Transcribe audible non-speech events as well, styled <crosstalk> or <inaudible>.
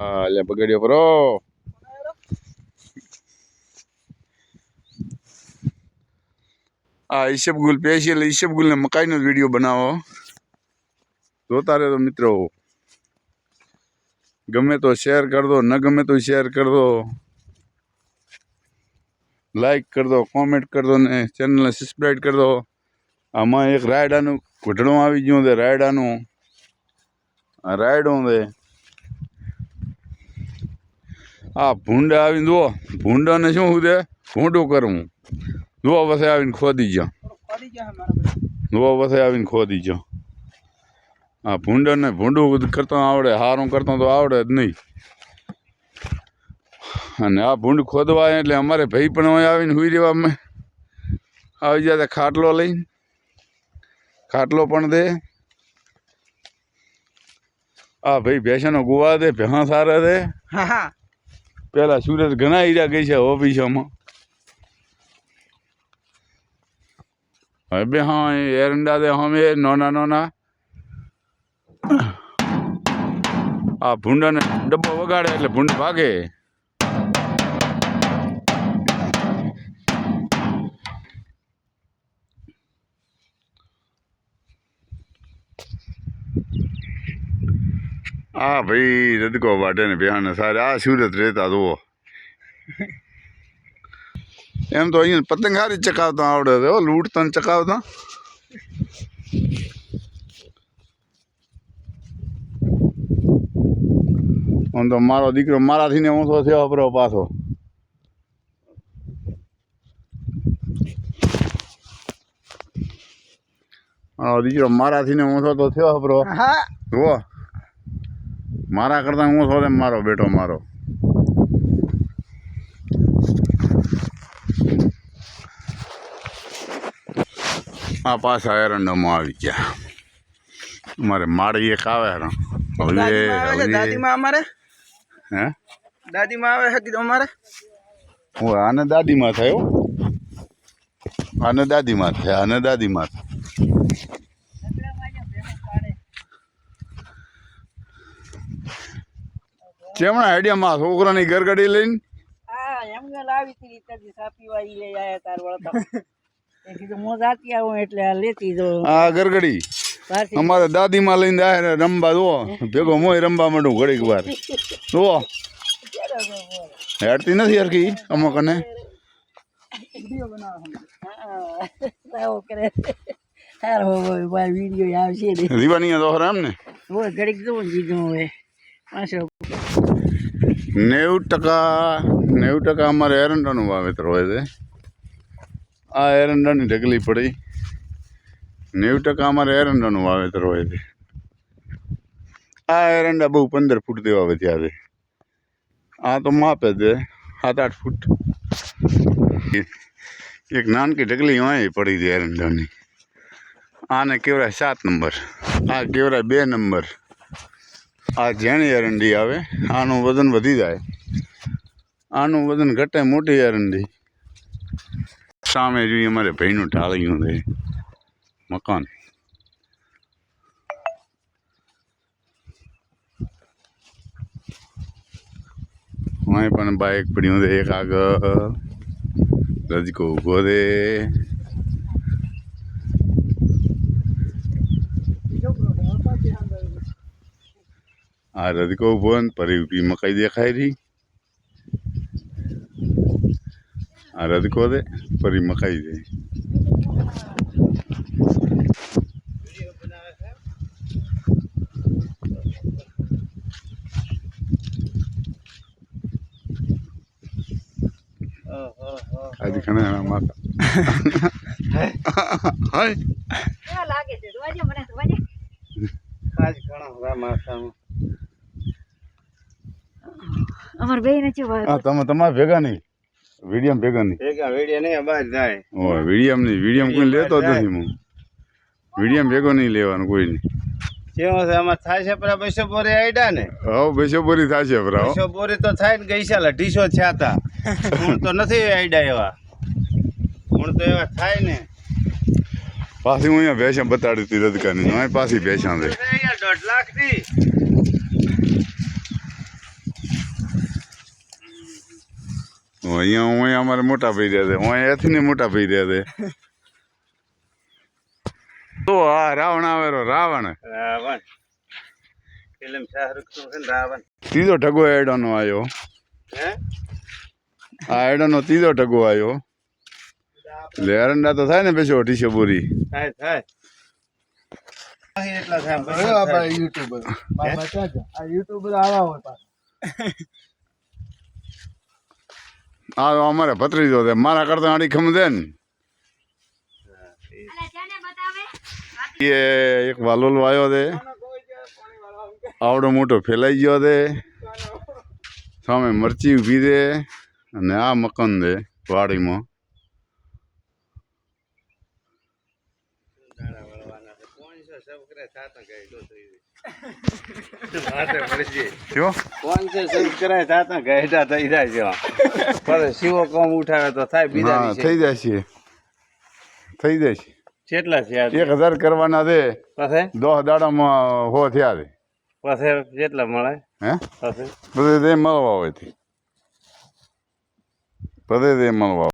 એટલે બગડ્યો પરો આ ઈશબગુલ સ્પેશિયલ ઈશબગુલ ને મકાઈનો જ વીડિયો બનાવો જોતા રહેજો મિત્રો ગમે તો શેર કર દો ન ગમે તો શેર કર દો લાઈક કર દો કોમેન્ટ કર દો ને ચેનલને સબસ્ક્રાઈબ કર દો આમાં એક રાયડાનું ઘૂંટણું આવી ગયું છે રાયડાનું રાયડું છે આ ભૂંડા આવીને જુઓ. ભૂંડાને શું છે? ભૂંડું કરવું જુઓ પછી આવીને ખોદી જ્યાં. જુઓ પછી આવીને ખોદી ગયો આ ભૂંડાને ભૂંડું કરતો આવડે, હારું કરતો તો આવડે જ નહીં. અને આ ભૂંડ ખોદવા એટલે અમારે ભાઈ પણ આવીને હુઈ રહેવા અમે આવી જાય ખાટલો લઈને. ખાટલો પણ દે. આ ભાઈ ભેંસાનો ગુવા દે, ભેંસ સારા દે. હા. પેલા સુરત ઘણા હીરા ગઈ છે ઓફિસોમાં. હવે હા એરંડા દે હમે નાના નાના આ ભૂંડાને ડબ્બો વગાડે એટલે ભૂંડ ભાગે. આ ભાઈ રદકો વાટે ને બિહાને સારે આ સુરત રહેતા જુઓ. એમ તો અહીંયા પતંગ હારી ચકાવતા આવડે છે હો લૂંટતા ને ચકાવતા આમ તો મારો દીકરો મારાથી ને ઊંચો થયો અપરો પાછો. મારો દીકરો મારાથી ને ઊંચો તો થયો અપરો હા. જુઓ. મારા કરતાં હું થોડે મારો બેટો મારો. આ પાછા એરંડોમાં આવી ગયા. અમારે માળી એક આવે હવે દાદીમાં અમારે? હે? દાદીમાં આવે કીધું અમારે? હું આને દાદીમાં થયો આને દાદીમાં થયા આને દાદીમાં થાય. ચેમણા આઈડિયામાં છોકરાની ગરગડી લઈને? હા એમને લાવી હતી ત્યાંથી સાપી વાળી લઈ આયા તાર વળતા. એ કીધું હું જાતી આવું એટલે આ લેતી જો. ગરગડી અમારે દાદીમાં લઈને રમવા જુઓ. ભેગો મોય રમવા માંડું ઘડીક વાર. જુઓ. હેડતી નથી હરખી અમુક અને? હા આવો કરે. સારો હોય મારા વીડિયો આવશે ને. દીવાની દોહરા એમ ને. ઘડીક જોઉં હવે. નેવું ટકા નેવું ટકા અમારે એરંડાનું વાવેતર હોય છે. આ એરંડાની ઢગલી પડી. નેવું ટકા અમારે એરંડાનું વાવેતર હોય છે. આ એરંડા બહુ પંદર ફૂટ દેવા વધ્યા છે. આ તો માપે છે સાત આઠ ફૂટ. એક નાનકી ઢગલી વાંય પડી છે એરંડાની. આને કેવરાય સાત નંબર. આ કેવરાય બે નંબર. આ ઝેણી એરંડી આવે, આનું વજન વધી જાય. આનું વજન ઘટે મોટી એરંડી. સામે જોઈએ અમારે ભાઈનું ઢાળ્યું છે, મકાન. અહીં પણ બાઇક પડ્યું છે, એક આગળ. રજકો ઊભો છે. આ રજકો ભવન પરી ઊભી મકાઈ દેખાય રહી આ રજકો દે પરી મકાઈ દે આજે ઘણા માતા હાય લાગે છે મને આજ ઘણા બધા અમાર બે ને ચેવા હા તમે તમારે ભેગા નહીં. વિડિયમ ભેગા નહીં. ભેગા વિડિયમ નહીં બહાર જાય ઓય વિડિયમ નહીં. વિડીયમ કોઈ લેતો નથી હું વિડિયમ ભેગો નહીં લેવાનું કોઈ નહીં. કેવો છે આમાં થાય છે પરા બસો બોરી આઈડા ને. હવ બેસો બોરી છે ભરાવો બસો બોરી તો થાય ને ગઈ સાલ અઢીસો થયા હતા હું <laughs> તો નથી આઈડા એવા. હું તો એવા થાય ને. પાછી હું અહીંયા ભેસા બતાડી હતી રદકાની પાછી ભેંસા છે દોઢ લાખથી અહીંયા હું અમારે મોટા ભાઈ રહ્યા છે. હું અહીંયાથી ને મોટા ભાઈ રહ્યા છે. તો આ રાવણ આવેરો રાવણ. રાવણ. ફિલ્મ શાહરુખનું છે રાવણ. ત્રીજો ઢગો એડોનો આવ્યો. હે? આ એડોનો ત્રીજો ઢગો આવ્યો. એટલે એરંડા તો થાય ને પછી અઢીસો બોરી. થાય થાય. એટલા થાય પછી આ યુટ્યુબર છે? આ યુટ્યુબર આવા હોય પાછા. <laughs> આ તો અમારે ભત્રીજો છે. મારા કરતા આડી ખમ છે ને. એ એક વાલોલ વાયો છે. આવડો મોટો ફેલાઈ ગયો છે. સામે મરચી ઊભી છે. અને આ મકાન છે વાડીમાં. થાતા ગઈ. ડોસરી. તાતા ગયડા થઈ જાય છે. પણ શિવો કોમ ઉઠાવે તો થાય બીજા થઈ જાય છે. થઈ જાય છે. જશે કેટલા છે? આ? એક હજાર કરવાના છે. પછી? દસ દાડામાં હો થયા છે. પછી કેટલા મળે? હે? પછી? બધે મળવા હોય તે. બધે મળવા